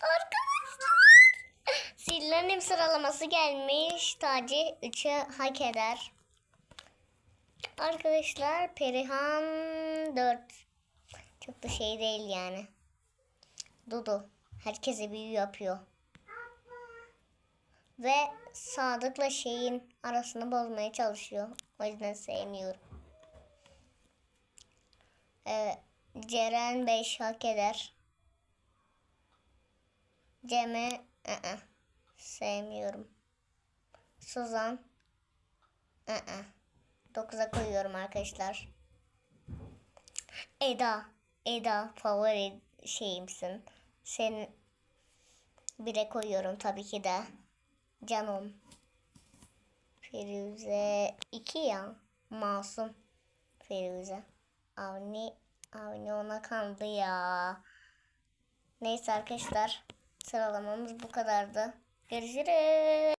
Arkadaşlar. Sillerim sıralaması gelmiş. Taci 3'ü hak eder. Arkadaşlar Perihan 4. Çok da şey değil yani. Dudu. Herkese büyü yapıyor. Ve Sadık'la şeyin arasını bozmaya çalışıyor. O yüzden sevmiyorum. Evet. Ceren 5 hak eder. Cem'i ı-ı, sevmiyorum. Suzan ı-ı, 9'a koyuyorum arkadaşlar. Eda. Eda favori şeyimsin. Sen bire koyuyorum tabii ki de. Canım. Firuze 2 ya. Masum. Firuze. Avni, Avni ona kandı ya. Neyse arkadaşlar. Sıralamamız bu kadardı. Görüşürüz.